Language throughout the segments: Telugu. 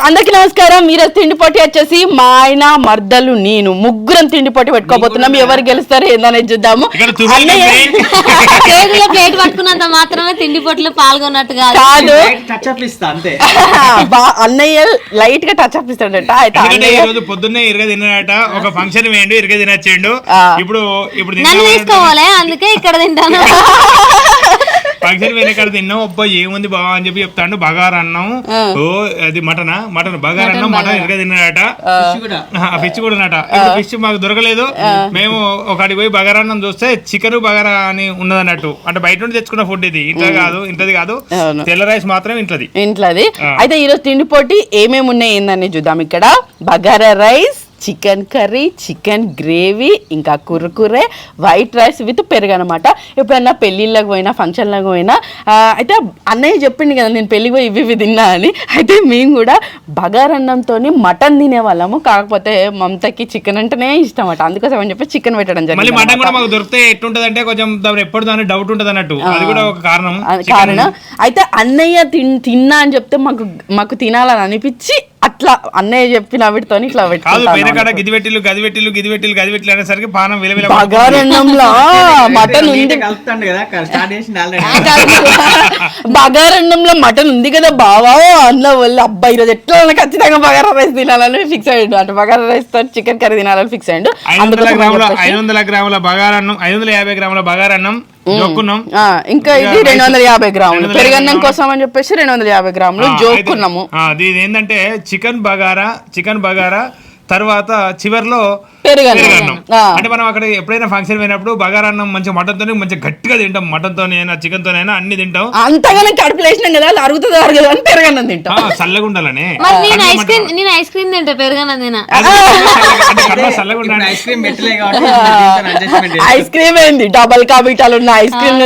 అందరికి నమస్కారం. మీరు తిండి పోటీ వచ్చేసి మా ఆయన మర్దలు నేను ముగ్గురం తిండి పోటీ పెట్టుకోబోతున్నాం. ఎవరు గెలుస్తారు ఏందనేది చూద్దాము. ప్లేట్ పట్టుకున్నంత మాత్రమే తిండి పొట్లు పాల్గొన్నట్టు కాదు. కాదు. టచ్ అప్ ఇస్తా అంతే. బా- అన్నయ్య లైట్గా టచ్ అప్ ఇస్తాడట. అయితే ఎందుకంటే ఈ అన్నయ్య రోజు పొద్దున్నే ఇరగ తిన్నాడట. ఒక ఫంక్షన్ వేయండి ఇరగ తినచ్చేయండు ఆ. ఇప్పుడు ఇప్పుడు నన్ను తీసుకోవాలి అందుకే ఇక్కడ తింటాను. ఫంక్షన్ వేరే కాడ తిన్నాం. అబ్బా ఏముంది బావా అని చెప్పి చెప్తాడు. బగారా అన్నం. ఓ అది మటనా? మటన్. బగారా అన్నం మటన్ ఇరగ తిన్నాడట ఫిష్ కూడా. ఆ. ఫిష్ మాకు దొరకలేదు. మేము ఒకటి పోయి బగారా అన్నం చూస్తే చికెన్ బగారా అని ఉన్నదన్నట్టు. అంటే బయట నుండి తెచ్చుకున్న ఫుడ్ ఇది. ఇంట్లో కాదు ఇంట్లోది కాదు. తెల్ల రైస్ మాత్రం ఇంట్లోది. ఇంట్లోది. అయితే ఈరోజు తిండి పోటీ ఏమేమి ఉన్నాయి ఏందని చూద్దాం ఇక్కడ. Bagara rice chicken curry chicken gravy ఇంకా కుర్కురే వైట్ రైస్ విత్ పెరుగు అనమాట ఎప్పుడన్నా పెళ్ళిళ్ళకి పోయినా ఫంక్షన్లకు పోయినా అయితే అన్నయ్య చెప్పింది కదా నేను పెళ్ళికి పోయి ఇవి ఇవి తిన్నా అని. అయితే మేము కూడా బగారన్నంతో మటన్ తినేవాళ్ళము. కాకపోతే మమతకి చికెన్ అంటేనే ఇష్టం అట అందుకోసం అని చెప్పి చికెన్ పెట్టడం జరిగింది మటన్ కూడా మాకు దొరికితే అంటే కొంచెం ఎప్పుడు దాని డౌట్ ఉంటది అన్నట్టు. అది కూడా ఒక కారణం. కారణం. అయితే అన్నయ్య తిన్ తిన్నా అని చెప్తే మాకు మాకు తినాలని అనిపించి అట్లా అన్నయ్య చెప్పిన వీటితో ఇట్లా కాదు పైన కాడ గిది పెట్టిల్లు గది పెట్టిల్లు గిది పెట్టిల్లు గది పెట్టిల్లు అనేసరికి పానం విలవిల బగారన్నంలో మటన్ ఉంది. కలుపుతాడు కదా స్టార్ట్ చేసింది ఆల్రెడీ బగారన్నంలో మటన్ ఉంది కదా బావా అందులో వాళ్ళు అబ్బాయి ఈరోజు ఎట్లా ఉన్నా ఖచ్చితంగా బగారా రైస్ తినాలని ఫిక్స్ అయ్యాడు. అంటే బగారా రైస్తో చికెన్ కర్రీ తినాలని ఫిక్స్ అయ్యాడు. ఐదు వందల గ్రాముల ఐదు వందల గ్రాముల బగారన్నం ఐదు వందల యాభై గ్రాముల బగారన్నం ఇంకా ఇది రెండు వందల యాభై గ్రాములు. 250 పెరుగన్నం. కోసం అని చెప్పేసి రెండు వందల యాభై గ్రాములు జోక్కున్నాము. ఇది ఏంటంటే చికెన్ బగారా చికెన్ బగారా తర్వాత చివర్లో పెరుగన్నం. అంటే మనం అక్కడ ఎప్పుడైనా ఫంక్షన్ పోయినప్పుడు బగారన్నం మంచి మటన్ తోనే మంచి గట్టిగా తింటాం. మటన్ తోనైనా చికెన్ తోనైనా అన్ని తింటాం. అంతగానే వేసినాం కదా అరుగుతుంది అరగదు అని పెరుగన్నం తింటాం. ఆ, చల్లగా ఉండాలని. మరి నేను ఐస్ క్రీమ్ నేను ఐస్ క్రీమ్ తింటా పెరుగన్న తిన. చల్లగా ఉండాలి. ఐస్ క్రీమ్ పెట్టలే కాబట్టి అడ్జస్ట్మెంట్ ఐస్ క్రీమ్ ఏంది? డబల్ కాబిటాలు ఉన్న ఐస్ క్రీమ్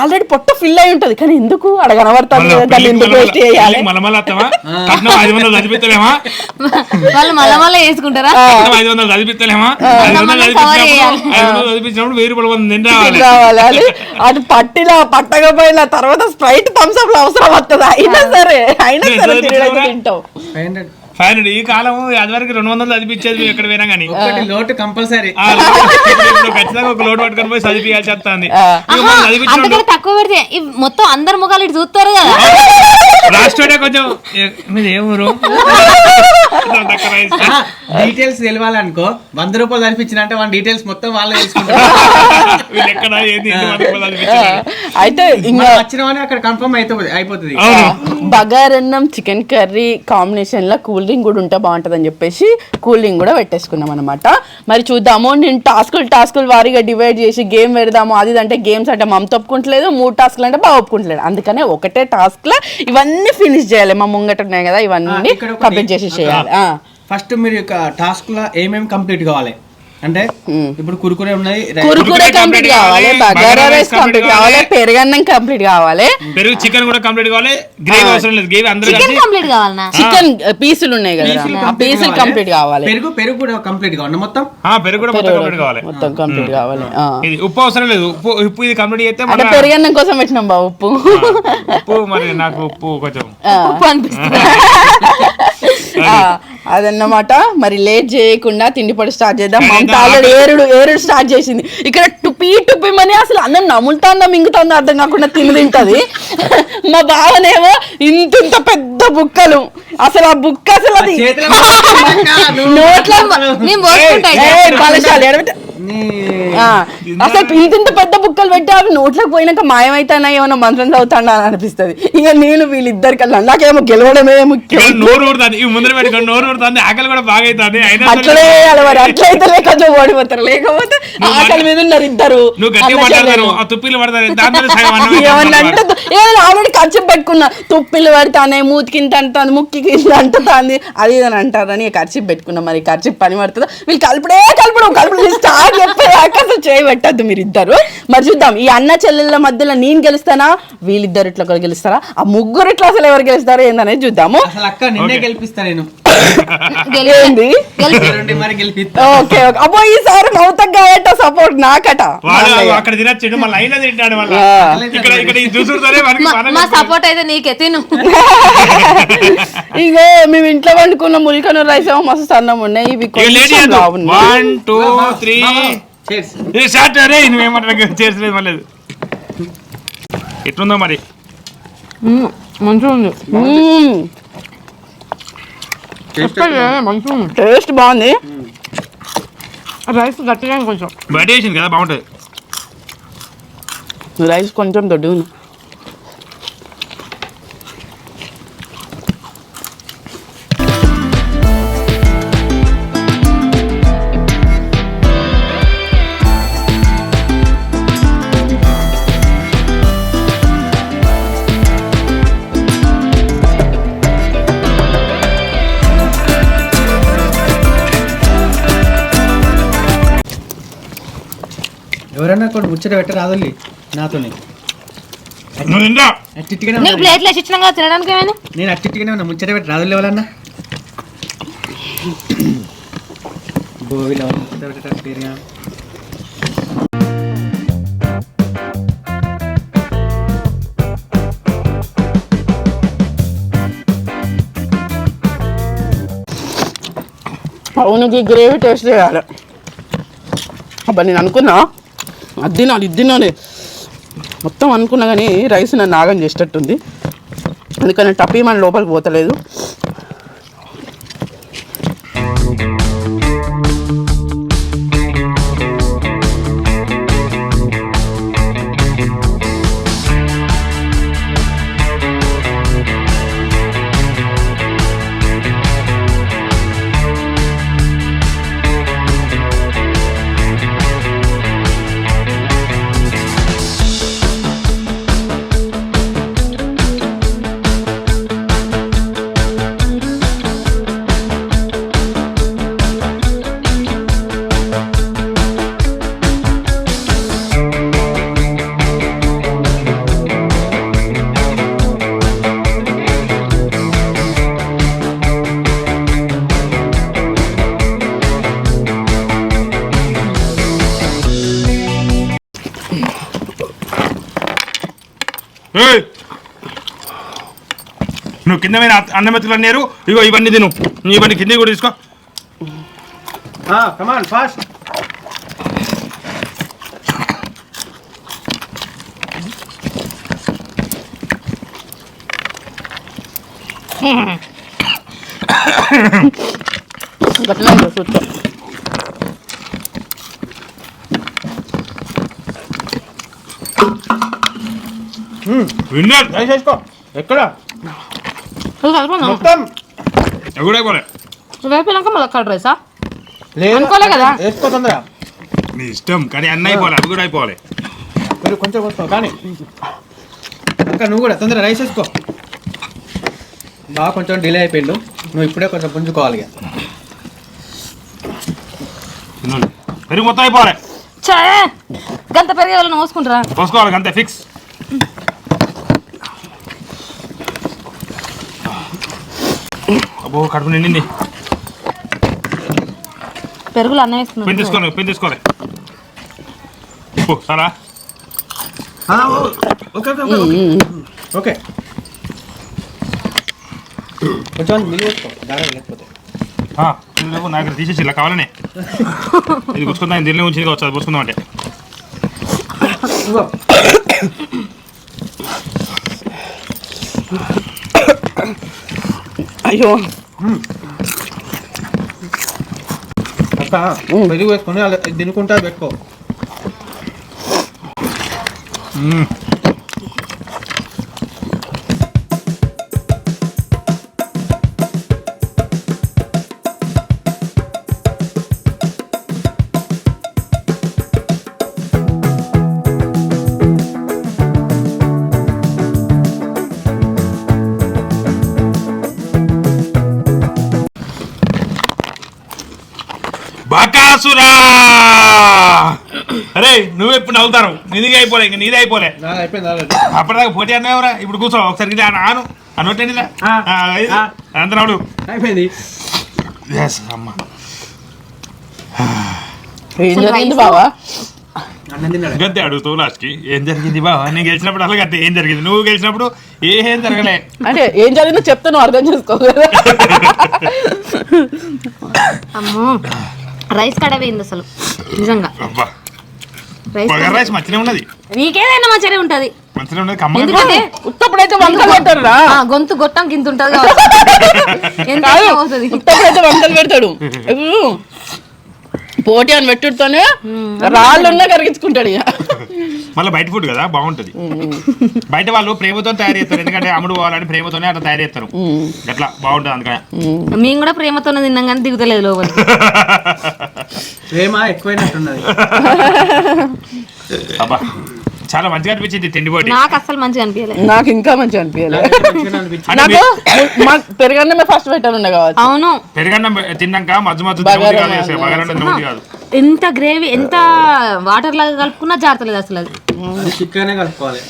ఆల్రెడీ పొట్ట ఫిల్ అయి ఉంటది. కానీ ఎందుకు? అడ కనబడుతుంది కదా దాన్ని ఎందుకు వేస్ట్ చేయాలి? మలమల అత్తమా? కట్నం ఐదు వందలు చదివిస్తలేమా వాళ్ళు మళ్ళీ వేసుకుంటారా? కట్నం ఐదు వందలు చదివిస్తలేమా? ఐదు వందలు మళ్ళీ cover చదివించినప్పుడు ఐదు వందలు చదివించినప్పుడు వెయ్యి రూపాయలు మంది తింటే రావాలి. రావాలి అది పట్టిన పట్టకపోయిన తర్వాత స్ప్రైట్ థమ్స్ అప్ అవసరం వస్తుంది? అయినా సరే అయినా సరే చదివించిన హండ్రెడ్ ఈ కాలం అది వరకు రెండు వందలు చదివించేది ఎక్కడ పోయినా కానీ ఒకటి లోటు కంపల్సరీ. ఖచ్చితంగా ఒక లోటు పట్టుకొని పోయి చదివియాల్సి వస్తుంది. తక్కువ పెడితే మొత్తం అందరు ముఖాలు ఇటు చూస్తారు కదా. రాష్ట్రంలో కొంచెం మీది ఏ ఊరు. డీటెయిల్స్ తెలియాలనుకో వంద రూపాయలు కనిపించిన అంటే వాళ్ళ డీటెయిల్స్ మొత్తం వాళ్ళే తెలుసుకుంటారు? అయితే ఇంకా మనం వచ్చినవని అక్కడ కన్ఫర్మ్ అయిపోతుంది. అయిపోతుంది బగారన్నం చికెన్ కర్రీ కాంబినేషన్లో కూల్ డ్రింక్ కూడా ఉంటే బాగుంటది అని చెప్పేసి కూల్ డ్రింక్ కూడా పెట్టేసుకున్నాం అనమాట మరి చూద్దాము నేను టాస్కులు టాస్కులు వారీగా డివైడ్ చేసి గేమ్ పెడదాము అది అంటే గేమ్స్ అంటే మమ్మతో ఒప్పుకుంటలేదు మూడు టాస్క్లు అంటే బాగా ఒప్పుకుంటలేదు అందుకనే ఒకటే టాస్క్లో ఇవన్నీ ఫినిష్ చేయాలి మా ముంగట ఉన్నాయి కదా ఇవన్నీ. కంప్లీట్ చేసి చేయాలి. ఫస్ట్ మీరు యొక్క టాస్క్లో ఏమేమి కంప్లీట్ కావాలి అంటే ఇప్పుడు కురుకురే ఉన్నాయి కురుకురే కంప్లీట్ కావాలి బగారా రైస్ కంప్లీట్ కావాలి. పెరుగన్నం కంప్లీట్ కావాలి. పెరుగు చికెన్ కూడా కంప్లీట్ కావాలి గ్రేవీ అవసరం లేదు గ్రేవీ అందరూ చికెన్ కంప్లీట్ కావాలన్నా చికెన్ పీసులు ఉన్నాయి కదా. పీసులు. కంప్లీట్ కావాలి. పెరుగు పెరుగు కూడా కంప్లీట్ కావాలి మొత్తం? ఆ, పెరుగు కూడా మొత్తం కంప్లీట్ కావాలి. మొత్తం కంప్లీట్ కావాలి ఆ. ఇది ఉప్పు అవసరం లేదు ఉప్పు ఉప్పు ఇది కంప్లీట్ చేస్తే మన పెరుగన్నం కోసం పెట్టినాం బా ఉప్పు. ఉప్పు మరి నాకు ఉప్పు కొంచెం ఉప్పు అనిపిస్తుంది. అదన్నమాట. మరి లేట్ చేయకుండా తిండి పొడి స్టార్ట్ చేద్దాం. మమత ఆల్రెడీ ఏరుడు ఏరుడు స్టార్ట్ చేసింది. ఇక్కడ టుపి టుపి మని అసలు అన్నం నములుతుందా మింగుతుందా అర్థం కాకుండా తిని తింటది. మా బావనేమో ఇంత ఇంత పెద్ద బుక్కలు. అసలు ఆ బుక్క అసలు అది నోట్లో అసలు ఇంత పెద్ద బుక్కలు పెట్టి అవి నోట్లోకి పోయినాక మాయమైతానా ఏమైనా మంత్రం చదువుతాడా అని అనిపిస్తుంది. ఇక నేను వీళ్ళిద్దరి కల్లా నాకేమో గెలవడమే ముఖ్యం నోరు ముందర పెట్టుకొని నోరు ఊరుతుంది. ఆకలి కూడా బాగా అవుతుంది చేయాలి మరి అట్లయితే లేక ఓడిపోతారు. లేకపోతే ఆకలి మీద ఉన్నారు ఇద్దరు. ఆల్రెడీ ఖర్చు పెట్టుకున్నా. తుప్పిలు పడతానే మూతి కింద అంటుంది ముక్కి కింద అంటుంది అది ఇది అని అంటారని ఖర్చు పెట్టుకున్నా. మరి ఖర్చు పని పడుతుందో? వీళ్ళు కలుపుడే కలుపుడు కలుపుడు. స్టార్ట్ చెప్పేదాకా అసలు చేయబట్టద్దు మీరు ఇద్దరు మరి చూద్దాం ఈ అన్న చెల్లెళ్ళ మధ్యలో నేను గెలుస్తానా? వీళ్ళిద్దరు ఇట్లా ఒకరు గెలుస్తారా? ఆ ముగ్గురు ఇట్లా అసలు ఎవరు గెలుస్తారో ఏందనేది చూద్దాము. అసలు అక్క నిన్నే గెలిపిస్తా నేను. ఏంది? రెండు మరి గెలిపిస్తా ఓకే ఓకే. అబ్బో ఈసారి నవ్వుతాం కాబట్టి సపోర్ట్ నాకట. వాడు అక్కడ తినచ్చు మళ్ళీ అయినా తింటాడు మళ్ళీ. ఇక్కడ ఇక్కడ మా- సపోర్ట్ అయితే నీకే తిను. ఇగో మేము ఇంట్లో వండుకున్న ముల్కను రైస్ ఏమో మస్తు సన్నం ఉన్నాయి. ఇవి ఇక లేట్ కొంచెం చేయొద్దు. బాగున్నాయి. వన్ టూ త్రీ చేర్స్ ఇది షార్ట్ అరే నువ్వేమంటారు చేసలేదు మళ్ళీ ఎట్లుందో మరి? మంచిగా ఉంది ఉంది టేస్ట్ బాగుంది. రైస్ గట్టిగా కొంచెం. బయట వేసింది కదా బాగుంటుంది. రైస్ కొంచెం దొడ్డు ఎవరైనా కొన్ని ముచ్చట పెట్ట రాదల్లి నాతోని. నువ్వు తింటా. అట్టిట్టుగానే నీకు ఉన్నా. ప్లేట్లు వేసి ఇచ్చినాం కదా తినడానికి ఏమైనా నేను అట్టిట్టుగానే ఉన్నా ముచ్చట పెట్టి రాదల్లి ఎవరన్నా పేరుగా. అవును గ్రేవీ టేస్ట్ చేయాలి. అబ్బా నేను అనుకున్నా. అది తినాలి ఇది తినాలి మొత్తం అనుకున్నా కానీ రైస్ నన్ను నాగం చేసేటట్టుంది. అందుకని టపీ మన లోపలికి పోతలేదు. నువ్వు కింద మీద అన్నమెత్తులు అన్నారు ఇగో ఇవన్నీ తిను. ఇవన్నీ కింద కూడా తీసుకో. కమాన్ ఫాస్ట్ గట్లా చూస్తా విన్నర్ ఎక్కడ? అది కలుపుకుందాం మొత్తం ఎవడే పోలే వేపినాక మళ్ళీ కర్డ్ రైసా లేదు అనుకోలే కదా. వేసుకో తొందరగా నీ ఇష్టం కానీ అన్న అయిపోవాలి అది కూడా అయిపోవాలి మీరు కొంచెం కొంచెం కానీ ఇంకా నువ్వు కూడా తొందర రైస్ వేసుకో బాగా కొంచెం డిలే అయిపోయిండు నువ్వు ఇప్పుడే కొంచెం పుంజుకోవాలి. పెరుగు మొత్తం అయిపోవాలి చే గంత పెరిగే వాళ్ళని మోసుకుంటారా పోసుకోవాలి అంతే ఫిక్స్ అబ్బో కడుపు నిండింది. పెరుగులు అన్నం పెన్ వేసుకున్నాం తీసుకోవాలి పెన్ తీసుకోవాలి ఉప్పు సారా ఓకే ఓకే ఓకే ఓకే. కొంచెం వేసుకో దారం లేకపోతే. తీసేసి ఇలా కావాలనే. ఇది పుచ్చుకుందా దీనిలో ఉంచి కావచ్చు అది పుచ్చుకుందాం అంటే. అయ్యో. అక్క పెరుగు వేసుకొని అలా తినుకుంటా పెట్టుకో. బకాసురా అరే నువ్వు ఎప్పుడు నవ్వుతారు? నీదిగా అయిపోలే ఇంక నీదే అయిపోలే. అప్పటిదాకా పోటీ అన్నావురా ఇప్పుడు కూర్చో ఒకసారి ఇది అను అనొట్టండి నవ్వుడు అయిపోయింది. Yes, అమ్మ. ఏం జరిగింది బావా? అన్నం తిన్నాడు? గంతే అడుగుతావు లాస్ట్కి. ఏం జరిగింది బావా? నేను గెలిచినప్పుడు అలాగే అంతే ఏం జరిగింది? నువ్వు గెలిచినప్పుడు ఏం జరగలే. అంటే ఏం జరిగిందో చెప్తే నువ్వు అర్థం చేసుకో రైస్ కడవేంది అసలు నిజంగా. రైస్ మంచిగా ఉన్నది. నీకేదైనా ఉంటది. ఎందుకంటే ఉత్తప్పుడైతే వంటలు పెడతాడు గొంతు గొట్టం ఉంటది ఉత్తప్పుడైతే వంటలు పెడతాడు. పోటీ అని పెట్టుడుతోనే రాళ్ళున్నా కరిగించుకుంటాడు ఇక. మళ్ళీ బయట ఫుడ్ కదా బాగుంటది. బయట వాళ్ళు ప్రేమతో తయారు చేస్తారు ఎందుకంటే అమ్ముడు పోవాలని ప్రేమతోనే అట్లా తయారు చేస్తారు. అట్లా బాగుంటది అందుకని. మేము కూడా ప్రేమతోనే తిన్నాం కానీ దిగుతలేదు లోపల. ప్రేమ ఎక్కువైనట్టున్నది. అబ్బా. చాలా మంచిగా అనిపించింది తిండి పోటీ. నాకు అస్సలు మంచిగా అనిపించలేదు. నాకు ఇంకా మంచిగా అనిపించలేదు. నాకు మా ఫస్ట్ పెట్టాను ఉండే కావచ్చు. అవును. పెరుగన్నం తిన్నాక మధ్య మధ్య కాదు ఎంత గ్రేవీ ఎంత వాటర్ లాగా కలుపుకున్నా జారతలేదు అసలు అది. కలుపుకోవాలి.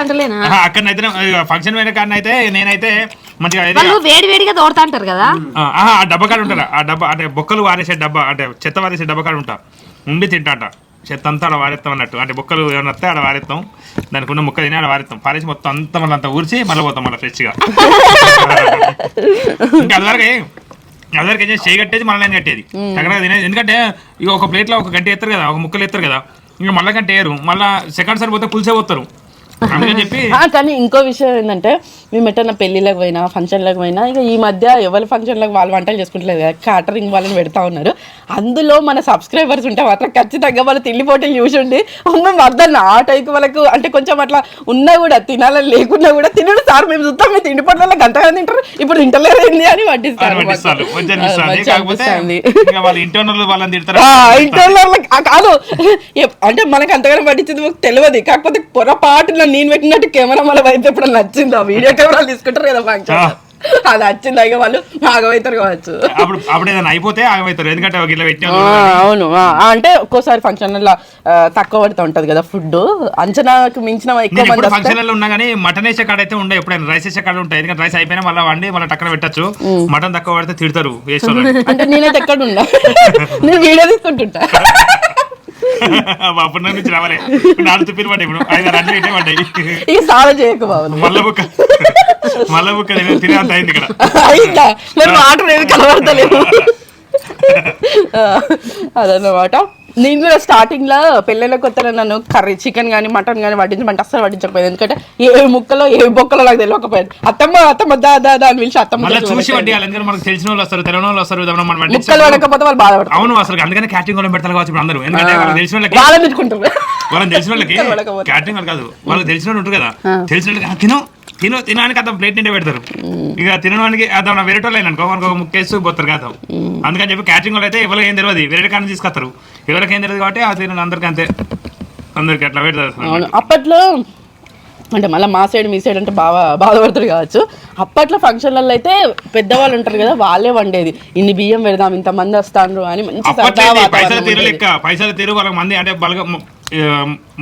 అంటలేనా? అక్కడనైతే ఫంక్షన్ పోయిన నేనైతే మంచిగా వేడి వేడిగా అంటారు కదా? ఆ డబ్బా కాడ ఉంటారా. ఆ డబ్బా అంటే బొక్కలు వారేసే డబ్బా అంటే చెత్త వారేసే డబ్బా కాడ ఉంటా. ఉండి తింటాట. చెత్త అంతా ఆడ వారేస్తాం అన్నట్టు. అంటే బొక్కలు ఏమైనా వస్తే ఆడ వారేస్తాం దానికి ఉన్న ముక్క తిని ఆడ వారేస్తాం పారేసి మొత్తం అంతా మళ్ళీ అంతా ఊరిచి మళ్ళీ పోతాం మళ్ళీ ఫ్రెష్గా. ఇంకా అదివరకు అదివరకు ఏం చేసి చేయి కట్టేది మళ్ళీ కట్టేది. దగ్గర తినేది. ఎందుకంటే ఇక ఒక ప్లేట్లో ఒక గంట ఎత్తారు కదా ఒక ముక్కలు ఎత్తారు కదా. ఇంకా మళ్ళీ గంట వేయరు మళ్ళీ సెకండ్ సారి పోతే పులిసే పోతారు కానీ ఇంకో విషయం ఏంటంటే మేము ఎట్టన్నా పెళ్ళిళ్ళకి పోయినా ఫంక్షన్లకు పోయినా ఇక ఈ మధ్య ఎవరి ఫంక్షన్లకు వాళ్ళు వంటలు చేసుకుంటలేదు కదా క్యాటరింగ్ వాళ్ళని పెడతా ఉన్నారు. అందులో మన సబ్స్క్రైబర్స్ ఉంటే మాత్రం ఖచ్చితంగా వాళ్ళు తిండి పోటీలు చూసిండి. మేము అర్థం ఆ టైంకి వాళ్ళకు అంటే కొంచెం అట్లా ఉన్నా కూడా తినాలని లేకున్నా కూడా తినడు సార్ మేము చూస్తాం మీ తిండి పోటీలలో గంటగా తింటారు ఇప్పుడు తింటలేరు ఏంది అని వాళ్ళ ఇంటర్నల్ కాదు. అంటే మనకు అంతగానో పట్టించింది తెలియదు. కాకపోతే పొరపాటున నేను పెట్టినట్టు కెమెరా మన వైపు ఎప్పుడు నచ్చింది? ఆ వీడియో కెమెరాలు తీసుకుంటారు కదా ఫంక్షన్ అది వచ్చింది అయ్యో వాళ్ళు ఆగమవుతారు కావచ్చు. అప్పుడు అప్పుడు ఏదైనా అయిపోతే ఆగమవుతారు. ఎందుకంటే ఒక ఇట్లా పెట్టాం అవును. అంటే ఒక్కోసారి ఫంక్షన్ తక్కువ పడుతూ ఉంటది కదా ఫుడ్ అంచనాకు మించిన ఎక్కువ మంది ఎప్పుడు వస్తే ఫంక్షన్ ఉన్నా కానీ మటన్ వేసే కాడ అయితే ఉండే. ఎప్పుడైనా రైస్ వేసే కాడ ఉంటాయి. ఎందుకంటే రైస్ అయిపోయినా మళ్ళీ వండి మళ్ళీ టక్కన పెట్టచ్చు. మటన్ తక్కువ పడితే తిడతారు అంటే నేనైతే ఎక్కడ ఉన్నా. నేను వీడియో తీసుకుంటుంటా. అప్పటి నుంచి రావాలి. నాలుగు తుప్పిలు పడ్డాయి ఇప్పుడు. ఐదు అన్ని ఇటే పడ్డాయి. చేయకు బాబు. మల్ల బుక్క మల్ల బుక్క తినే అంత అయింది ఇక్కడ. అయిందా? మరి వాటర్ ఏది కలబడతలేవు ఆ, అదన్నమాట. నేను కూడా స్టార్టింగ్లో పెళ్ళిళ్ళ కొత్త నన్ను కర్రీ చికెన్ కానీ మటన్ కానీ వడ్డించమంటే అస్సలు వడ్డించకపోయింది. ఎందుకంటే ఏ ముక్కలో ఏ బొక్కలో నాకు తెలియకపోయింది. అత్తమ్మ అత్తమ్మ దా దా దా అని పిలిచి అత్తమ్మ చేసి. వడ్డీయాలి. మనకు తెలిసిన వాళ్ళు వస్తారు తెలియని వాళ్ళు వస్తారు ముక్కలు పడకపోతే వాళ్ళు బాధపడతారు. అవును అసలు అందుకనే క్యాటరింగ్ వాళ్ళు పెడతారు కావచ్చు అందరూ. ఎందుకంటే వాళ్ళకి తెలిసిన వాళ్ళకి వాళ్ళని తిట్టుకుంటారు. వాళ్ళని తెలిసిన వాళ్ళకి. క్యాటరింగ్ వాళ్ళు కాదు. వాళ్ళకి తెలిసిన వాళ్ళు ఉంటారు కదా. తెలిసిన వాళ్ళకి "ఆ, తిను. తిను తినడానికి అతను ప్లేట్ నిండే పెడతారు. ఇక తినడానికి అతను వేరే వాళ్ళు అనుకో మనకు ఒక ముక్కేసి పోతారు కదా. అందుకని చెప్పి క్యాటరింగ్ వాళ్ళు అయితే ఎవరికి ఏం తెలియదు వేరే కానీ తీసుకొస్తారు. ఎవరికి ఏం తెలియదు కాబట్టి ఆ తిన అందరికి అంతే. అందరికి అట్లా పెడతారు. అప్పట్లో అంటే మళ్ళీ మా సైడ్ మీ సైడ్ అంటే బాగా బాధపడతారు కావచ్చు. అప్పట్లో ఫంక్షన్లలో అయితే పెద్దవాళ్ళు ఉంటారు కదా వాళ్ళే వండేది. ఇన్ని బియ్యం పెడదాం ఇంతమంది వస్తాండ్రు అని మంచి పైసలు తీరు. లెక్క పైసలు తీరు వాళ్ళకి మంది అంటే బలగం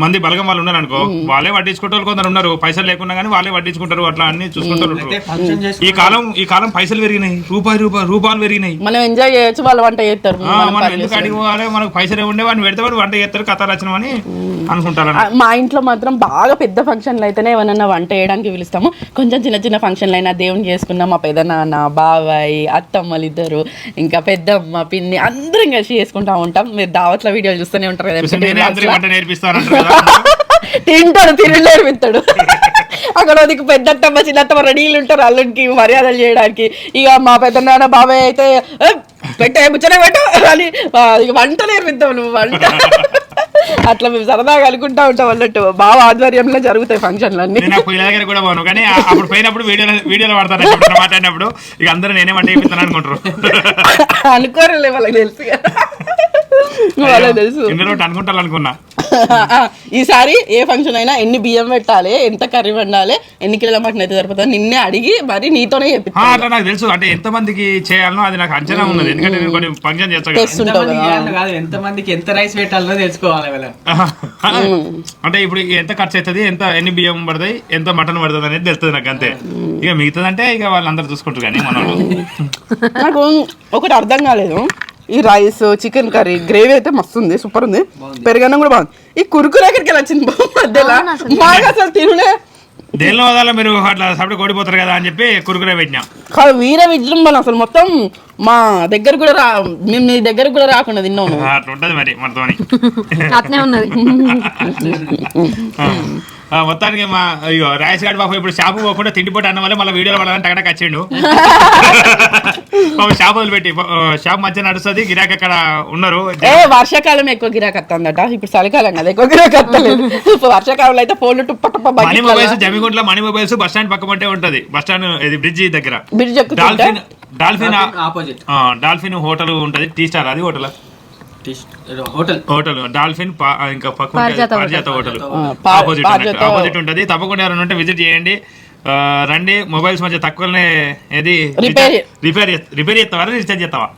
మంది బలగం వాళ్ళు ఉన్నారు అనుకో వాళ్ళే వడ్డించుకుంటే వాళ్ళు కొందరు ఉన్నారు. పైసలు లేకున్నా కానీ వాళ్ళే వడ్డించుకుంటారు అట్లా అన్ని చూసుకుంటారు. ఈ కాలం ఈ కాలం పైసలు పెరిగినాయి. రూపాయి రూపాయి రూపాయలు పెరిగినాయి. మనం ఎంజాయ్ చేయొచ్చు వాళ్ళు వంట చేస్తారు. మనం ఎందుకు. అడిగి పోవాలి మనకు పైసలు ఉండే వాడిని పెడితే వాడు వంట చేస్తారు కథ రచనమని అనుకుంటారు మా ఇంట్లో మాత్రం బాగా పెద్ద ఫంక్షన్లు అయితేనే ఏమన్నా వంట చేయడానికి పిలుస్తాము. కొంచెం చిన్న చిన్న ఫంక్షన్లు అయినా దేవుని చేసుకున్నాం. మా పెదనాన్న బాబాయ్ అత్తమ్మలు ఇద్దరు ఇంకా పెద్దమ్మ పిన్ని అందరం కలిసి చేసుకుంటా ఉంటాం. మీరు దావత్ల వీడియోలు చూస్తూనే ఉంటారు కదా నేర్పిస్తానంటారు కదా. తింటాడు తినలేరు విత్తాడు అక్కడ నీకు పెద్దత్తమ్మ చిన్నత్తమ్మ రెడీలు ఉంటారు అల్లుడికి మర్యాదలు చేయడానికి. ఇక మా పెద్దనాన్న బాబాయ్ అయితే "ఏ, పెట్టే ముచ్చనే పెట్టు అని ఇక వంట నేర్పిస్తావు నువ్వు వంట. అట్లా మేము సరదాగా అనుకుంటా ఉంటాం అన్నట్టు. బావ ఆధ్వర్యంలో జరుగుతాయి ఫంక్షన్లు అన్ని. దగ్గర కూడా పోను కానీ అప్పుడు పోయినప్పుడు వీడియో వీడియోలో ఎప్పుడైనా మాట్లాడినప్పుడు. ఇక అందరూ నేనే వంట చేపిస్తాను అనుకుంటారు. అనుకోరులే వాళ్ళకి తెలుసు. వాళ్ళకి తెలుసు. అనుకున్నా ఈసారి ఏ ఫంక్షన్ అయినా ఎన్ని బియ్యం పెట్టాలి ఎంత కర్రీ వండాలి ఎన్ని కిలోల మటన్ అయితే సరిపోతుంది నిన్నే అడిగి మరి నీతోనే చెప్పిస్తాను అట్లా నాకు తెలుసు. అంటే ఎంత మందికి చేయాలనో అది నాకు అంచనా ఉన్నది. ఎందుకంటే నేను కొన్ని ఫంక్షన్ చేస్తాను ఎంత మందికి ఎంత రైస్ పెట్టాలో తెలుసుకోవాలి వీళ్ళ. అంటే ఇప్పుడు ఎంత ఖర్చు అవుతుంది ఎంత ఎన్ని బియ్యం పడతాయి ఎంత మటన్ పడుతుంది అనేది తెలుస్తుంది నాకు అంతే. ఇక మిగతాదంటే ఇక వాళ్ళందరూ చూసుకుంటారు కానీ మన. నాకు ఒకటి అర్థం కాలేదు. ఈ రైస్ చికెన్ కర్రీ గ్రేవీ అయితే మస్తు ఉంది సూపర్ ఉంది. పెరుగన్నం కూడా బాగుంది. ఈ కురుకురు ఎక్కడికి వెళ్ళి వచ్చింది మధ్యలో? అసలు. మాకు అసలు తినులే. దేనిలో వదాల మీరు? అట్లా సపరేట్ ఓడిపోతారు కదా అని చెప్పి కురుకురే పెట్టినా. కాదు వీర విజృంభణ అసలు మొత్తం. మా దగ్గర కూడా రా మేము మీ దగ్గర కూడా రాకుండా తిన్నాం నువ్వు. అట్లా ఉంటది మరి అట్నే ఉన్నది. ఆ, మొత్తానికి మా అయ్యో రాయస్ గారి బాబు ఇప్పుడు షాపు పోకుండా తిండిపోటీ అన్న వల్ల మళ్ళీ వీడియోలో పడాలని టగడక వచ్చిండు బాబు షాప్ వదిలిపెట్టి షాప్ మధ్య నడుస్తుంది గిరాకీ అక్కడ ఉన్నారు. ఏ వర్షాకాలం ఎక్కువ గిరాక్ వస్తుందట ఇప్పుడు చలికాలం కదా ఎక్కువ గిరాక్ వస్తలేదు ఇప్పుడు వర్షాకాలంలో అయితే ఫోన్లు టుప్ప టుప్ప మనీ మొబైల్స్ జమిగుంట్ల మనీ మొబైల్స్ బస్ స్టాండ్ పక్క పట్టే ఉంటది. బస్ స్టాండ్ ఇది బ్రిడ్జి దగ్గర. Bridge dolphin dolphin opposite. ఆ, డాల్ఫిన్ హోటల్ ఉంటది. టీ స్టార్ అది హోటల్? హోటల్. హోటల్. డాల్ఫిన్ పా- ఇంకా పక్క ఉంటది. పారిజాత హోటల్. ఆపోజిట్ ఆపోజిట్ ఉంటది. తప్పకుండా ఎవరైనా ఉంటే విజిట్ చేయండి. రండి. మొబైల్స్ మధ్య తక్కువనే ఏది? రిపేర్ రిపేర్ రిపేర్ చేస్తావా? రీఛార్జ్ చేస్తావా?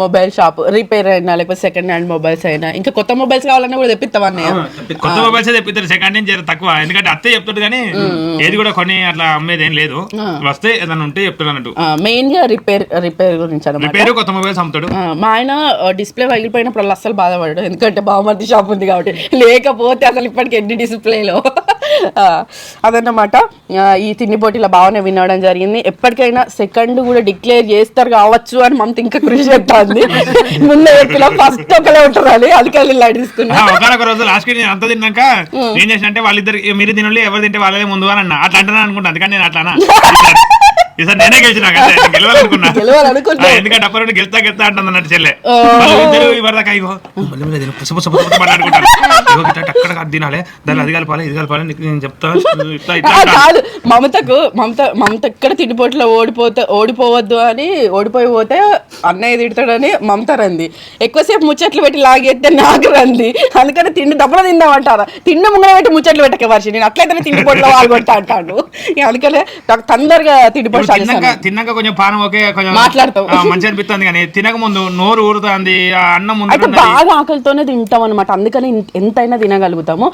Mobile shop. రిపేర్ అయినా లేకపోతే సెకండ్ హ్యాండ్ మొబైల్స్ అయినా. ఇంకా కొత్త మొబైల్స్ కావాలన్నా కూడా తెప్పిస్తావా అన్నయ్య? కొత్త మొబైల్స్ తెప్పిస్తారు. సెకండ్ హ్యాండ్ తక్కువ. ఎందుకంటే అత్తే చెప్తాడు కానీ ఏది కూడా కొన్ని అట్లా అమ్మేది ఏం లేదు వస్తే ఏదైనా ఉంటే చెప్తాడు అన్నట్టు. మెయిన్గా రిపేర్ రిపేర్ గురించి రిపేర్ కొత్త మొబైల్స్ అమ్ముతాడు. మా ఆయన డిస్ప్లే పగిలిపోయినప్పుడు అస్సలు బాధపడడు. ఎందుకంటే బావమర్ది షాప్ ఉంది కాబట్టి. లేకపోతే అసలు ఇప్పటికి ఎన్ని డిస్ప్లేలో అదన్నమాట. ఈ తిండి పోటీలో బాగానే వినడం జరిగింది. ఎప్పటికైనా సెకండ్ కూడా డిక్లేర్ చేస్తారు కావచ్చు అని మమత ఇంకా కృషి చేస్తుంది ముందే చెప్పిన ఫస్ట్ ఒకలే ఉంటారు అది లైట్ తీసుకున్నా. రోజు లాస్ట్ నేను అంత తిన్నాక ఏం చేసిన అంటే వాళ్ళిద్దరు మీరు తినండి ఎవరు తింటే వాళ్ళదే ముందు అని అన్న. అట్లా అంటున్నా అనుకుంటా అందుకని నేను అట్లా. ఈసారి నేనే గెలిచిన గెలవాలనుకున్నా. గెలవాలనుకుంటా. ఆ, ఎందుకంటే అప్పుడు గెలుతా గెలుతా అంటుంది అన్నట్టు చెల్లె. ఓ. వాళ్ళు ఇద్దరు ఇవరిదాకా ఇగో మళ్ళీ మళ్ళీ తిను, పుస పుస పుస పుస మాట్లాడుకుంటారు ఇగో ఇట్లా అక్కడ అది తినాలి. దాన్ని అది కలపాలి ఇది కలపాలి నీకు నేను చెప్తా ఇట్లా ఇట్లా ఆ, అంటా. కాదు. మమతకు మమత మమత ఎక్కడ తిండిపోట్లో ఓడిపోతే ఓడిపోవద్దు అని ఓడిపోయి పోతే అన్నయ్య తిడతాడని మమత రంది. ఎక్కువసేపు ముచ్చట్లు పెట్టి లాగేస్తే నాకు రంది. అందుకని తిండి దప్పన తిందామంటారా తిండి ముంగర పెట్టి ముచ్చట్లు పెట్టకే వర్షి. నేను అట్లయితే తిండిపోట్లో పాల్గొంటా అంటాడు. అందుకనే నాకు తొందరగా తిండిపోటు ఇప్పుడు తిన్నాక కొంచెం పానం ఓకే కొంచెం మాట్లాడతావు. ఆ, మంచిగా అనిపిస్తుంది కానీ తినక ముందు నోరు ఊరుతుంది అన్నం ముందు అయితే. బాగా ఆకలితోనే తింటాం అనమాట అందుకని ఎంతైనా తినగలుగుతాము.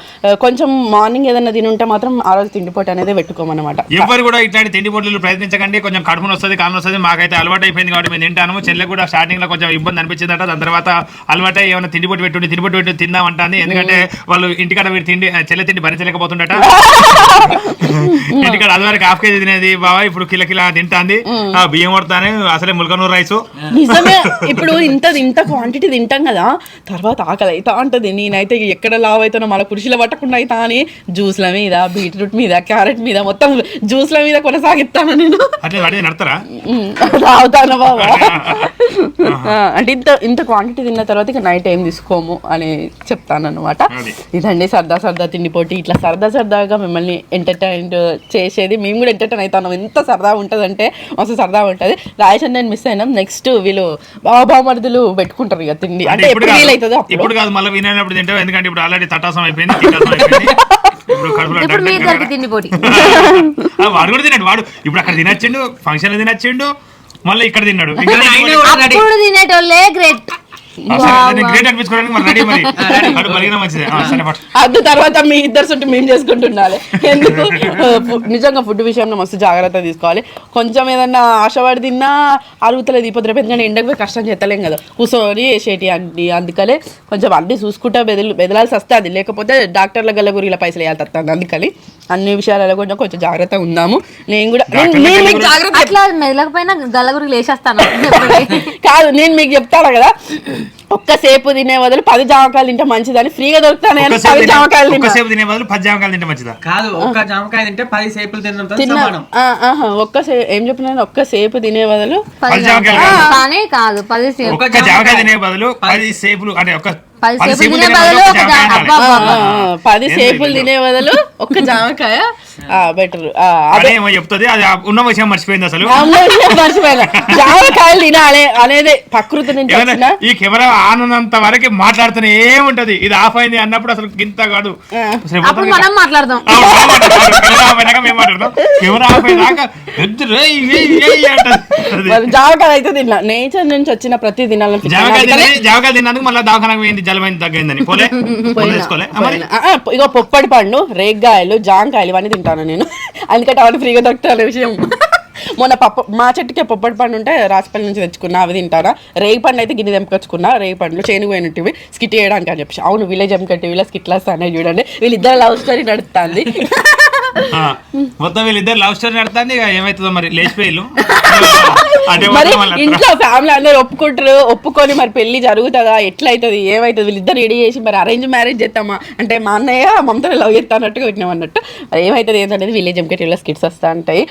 కొంచెం మార్నింగ్ ఏదైనా తినుంటే మాత్రం ఆ రోజు తిండిపోటు అనేది పెట్టుకోమన్నమాట. ఎవ్వరు కూడా ఇట్లాంటి తిండి పొట్లు ప్రయత్నించకండి. కొంచెం కడుపున వస్తుంది కాలం వస్తుంది. మాకైతే అలవాటు అయిపోయింది కాబట్టి మేము తింటాము. చెల్లె కూడా స్టార్టింగ్లో కొంచెం ఇబ్బంది అనిపించిందట. దాని తర్వాత అలవాటు ఏమైనా తిండి పొట్టు పెట్టుండి తిండి పొట్టు తిందాం అంటుంది. ఎందుకంటే వాళ్ళు ఇంటికాడ వీడి తిండి చెల్లె తిండి భరించలేకపోతుండట ఇంటికాడ అది వరకు హాఫ్ కేజీ తినేది. బావా ఇప్పుడు కిల కిల తింటాంది. ఆ, బియ్యం కొడతానే అసలే ముల్కనూరు రైస్. నిజమే. ఇప్పుడు ఇంత ఇంత క్వాంటిటీ తింటాం కదా. తర్వాత ఆకలి అవుతా ఉంటది. నేనైతే ఎక్కడ లావ్ అవుతానో మళ్ళీ పురుషుల పట్టకుండా అవుతా అని జ్యూస్ల మీద బీట్రూట్ మీద క్యారెట్ మీద మొత్తం జ్యూస్ల మీద కొనసాగిస్తాను నేను. అట్లా నడతారా? తాగుతాను బాబా అంటే ఇంత ఇంత క్వాంటిటీ తిన్న తర్వాత ఇక నైట్ ఏం తీసుకోము అని చెప్తాను అనమాట. ఇదండి సరదా సరదా తిండి పోటీ. ఇట్లా సరదా సరదాగా మిమ్మల్ని ఎంటర్టైన్ చేసేది. మేము కూడా ఎంటర్టైన్ అవుతాం ఎంత సరదా ఉంటుందంటే మస్తు సరదా ఉంటుంది. రాయచంద్ నేను మిస్ అయినాం. నెక్స్ట్ వీళ్ళు బాబామరుదులు పెట్టుకుంటారు ఇక తిండి. అంటే ఎప్పుడు కాదు. వీల్ అవుతుందో అప్పుడు. ఇప్పుడు కాదు మళ్ళీ వినేటప్పుడు తింటావు. ఎందుకంటే ఇప్పుడు ఆల్రెడీ తటాసం అయిపోయింది ఇప్పుడు కడుపులో ఇప్పుడు మీ డగ్ డగ్ ఇద్దరికి డగ్ తిండి పోటీ. ఆ, వాడు కూడా తిన్నాడు వాడు ఇప్పుడు అక్కడ తినచ్చిండు ఫంక్షన్ తినచ్చిండు మళ్ళీ ఇక్కడ తిన్నాడు. తినేటోళ్ళే గ్రేట్ అడు తర్వాత మీ ఇద్దరు చుట్టూ మేము చేసుకుంటుండాలి. ఎందుకు? నిజంగా ఫుడ్ విషయంలో మస్తు జాగ్రత్త తీసుకోవాలి. కొంచెం ఏదన్నా ఆశపడి తిన్నా అరుగుతలేదు ఇప్పుడు రేపు ఎందుకంటే ఎండకు పోయి కష్టం చేస్తలేం కదా. కూర్చొని చేసేటి అన్ని అందుకనే కొంచెం అన్ని చూసుకుంటా బెదలు బెదలాల్సి వస్తుంది. లేకపోతే డాక్టర్ల గల్ల గురిల పైసలు వేయాల్సి వస్తుంది అందుకని. అన్ని విషయాలలో కొంచెం కొంచెం జాగ్రత్తగా ఉందాము. నేను కూడా నేను- నేను మీకు జాగ్రత్త అట్లా మెదలకపోయినా గల్లగురికి లేచేస్తాను. కాదు నేను మీకు చెప్తాను కదా. ఒక్కసేపు తినే బదులు పది జామకాయలు తింటే మంచిదని ఫ్రీగా దొరుకుతాను ఒక్కసేపు పది తినే- జామకాయలు ఒక్కసేపు తినే బదులు పది జామకాయలు తింటే మంచిదా? కాదు ఒక్క జామకాయ తింటే పది సేపులు తిన్నంత తిన్నా సమానం. ఆ, ఆహా, ఒక్క సే- ఏం చెప్పినాను ఒక్క సేపు తినే బదులు పది జామకాయలు కాదు పది సేపు ఒక్క జామకాయ తినే బదులు పది సేపులు అంటే ఒక పది సేపులు తినే తినే బదులు ఒక జా- అబ్బా, అబ్బా, అబ్బా. పది సేపులు. తినే బదులు ఒక్క జామకాయ. బెటర్ అదే ఏమో చెప్తుంది అది ఆ ఉన్న విషయం మర్చిపోయింది అసలు. మర్చిపోయినా. జామకాయలు తినాలి అనేది ప్రకృతి నుంచి ఏమైనా వచ్చిన. ఈ కెమెరా ఆన్ ఉన్నంత వరకు మాట్లాడుతూనే ఏముంటది? ఇది ఆఫ్ అయింది అన్నప్పుడు అసలు గింత కాదు. అసలు అప్పుడు మనం మాట్లాడదాం. కెమెరా ఆఫ్ అయినాక మేము మాట్లాడతాం కెమెరా ఆఫ్ అయినాక ఎద్దు రేయ్, ఏయ్, ఏయ్ అంటది. అది. మరి జామకాయ అయితే తిన్నా నేచర్ నుంచి వచ్చిన ప్రతి తినాలని జామకాయ తిని జామకాయ తిన్నందుకు మళ్ళీ దవాఖానకు పోయింది జలమైంది తగ్గిందని. పోలే? ఇగో పొప్పడి పండు రేగ్గాయలు జాంకాయలు ఇవన్నీ తింటాను నేను. అందుకంటే అవన్నీ ఫ్రీగా దొరుకుతాయి అనే విషయం. మొన్న పప్పు మా చెట్టుకే పొప్పడి పండు ఉంటే రాజపల్లి నుంచి తెచ్చుకున్నా అవి తింటారా రేగి పండు అయితే గిన్నె తెంపుకొచ్చుకున్నా రేగి పండ్లు చేను పోయినట్టు స్కిట్ చేయడానికి అని చెప్పి అవును విలేజ్ ఎంక టీవీలో స్కిట్లు వస్తానే చూడండి. వీళ్ళిద్దరు లవ్ స్టోరీ నడుస్తుంది. మొత్తం వీళ్ళిద్దరు లవ్ స్టోరీ నడుతుంది ఇక ఏమవుతుందో మరి లేచిపోయిల్లు మరి ఇంట్లో ఫ్యామిలీ అందరూ ఒప్పుకుంటారు ఒప్పుకొని మరి పెళ్ళి జరుగుతుందా ఎట్లా అవుతుంది ఏమవుతుంది వీళ్ళిద్దరు రెడీ చేసి మరి అరేంజ్ మ్యారేజ్ చేస్తామా అంటే మా అన్నయ్య మమతను లవ్ చేస్తా అన్నట్టుగా పెట్టినాం అన్నట్టు. మరి ఏమవుతుంది ఏంటనేది విలేజ్ ఎంకెటీలో స్కిట్స్ వస్తూ ఉంటాయి.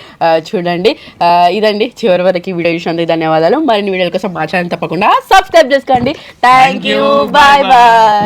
చూడండి. ఇదండి చివరి వరకు వీడియో చూసినందుకు ధన్యవాదాలు. మరిన్ని వీడియోల కోసం మా ఛానల్ తప్పకుండా సబ్స్క్రైబ్ చేసుకోండి. Thank you bye bye